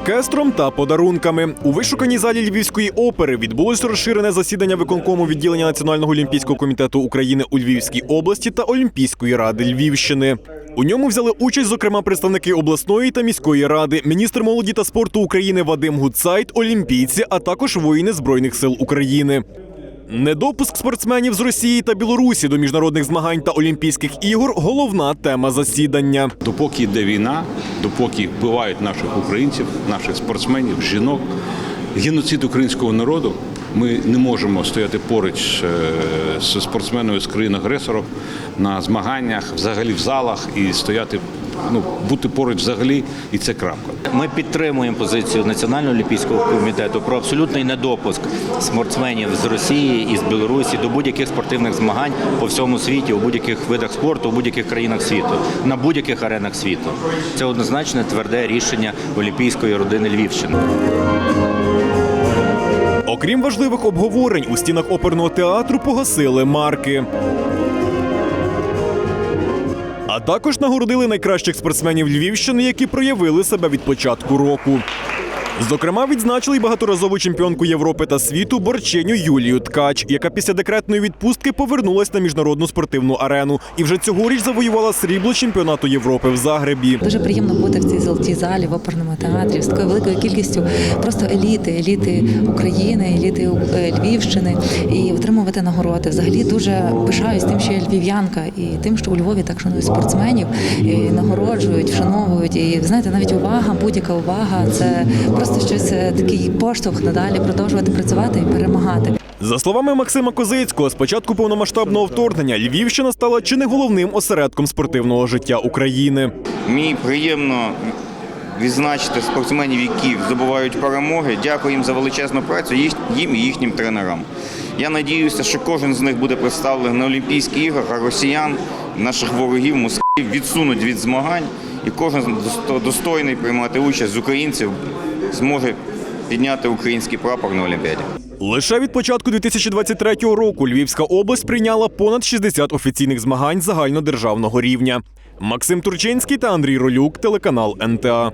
оркестром та подарунками. У вишуканій залі Львівської опери відбулось розширене засідання виконкому відділення Національного олімпійського комітету України у Львівській області та Олімпійської ради Львівщини. У ньому взяли участь, зокрема, представники обласної та міської ради, міністр молоді та спорту України Вадим Гуцайт, олімпійці, а також воїни Збройних сил України. Недопуск спортсменів з Росії та Білорусі до міжнародних змагань та Олімпійських ігор головна тема засідання. Допоки йде війна, допоки вбивають наших українців, наших спортсменів, жінок, геноцид українського народу, ми не можемо стояти поруч е, з спортсменами з країн агресорів на змаганнях, взагалі в залах і стояти, ну бути поруч взагалі, і це крапка. Ми підтримуємо позицію Національного олімпійського комітету про абсолютний недопуск спортсменів з Росії і з Білорусі до будь-яких спортивних змагань по всьому світі, у будь-яких видах спорту, у будь-яких країнах світу, на будь-яких аренах світу. Це однозначне тверде рішення олімпійської родини Львівщини. Окрім важливих обговорень, у стінах оперного театру погасили марки. А також нагородили найкращих спортсменів Львівщини, які проявили себе від початку року. Зокрема, відзначили й багаторазову чемпіонку Європи та світу борченю Юлію Ткач, яка після декретної відпустки повернулась на міжнародну спортивну арену і вже цьогоріч завоювала срібло чемпіонату Європи в Загребі. Дуже приємно бути в цій золотій залі в оперному театрі з такою великою кількістю просто еліти, еліти України, еліти е, Львівщини і отримувати нагороди. Взагалі дуже пишаюсь тим, що я львів'янка, і тим, що у Львові так шанують спортсменів, і нагороджують, вшановують. І знаєте, навіть увага, будь-яка увага це просто щось е, такий поштовх надалі продовжувати працювати і перемагати. За словами Максима Козицького, з початку повномасштабного вторгнення Львівщина стала чи не головним осередком спортивного життя України. Мені приємно відзначити спортсменів, які здобувають перемоги. Дякую їм за величезну працю, їм і їхнім тренерам. Я надіюся, що кожен з них буде представлений на Олімпійських іграх, а росіян, наших ворогів, москалів відсунуть від змагань, і кожен достойний приймати участь з українців зможе підняти український прапор на Олімпіаді. Лише від початку 2023 року Львівська область прийняла понад 60 офіційних змагань загальнодержавного рівня. Максим Турчинський та Андрій Ролюк, телеканал НТА.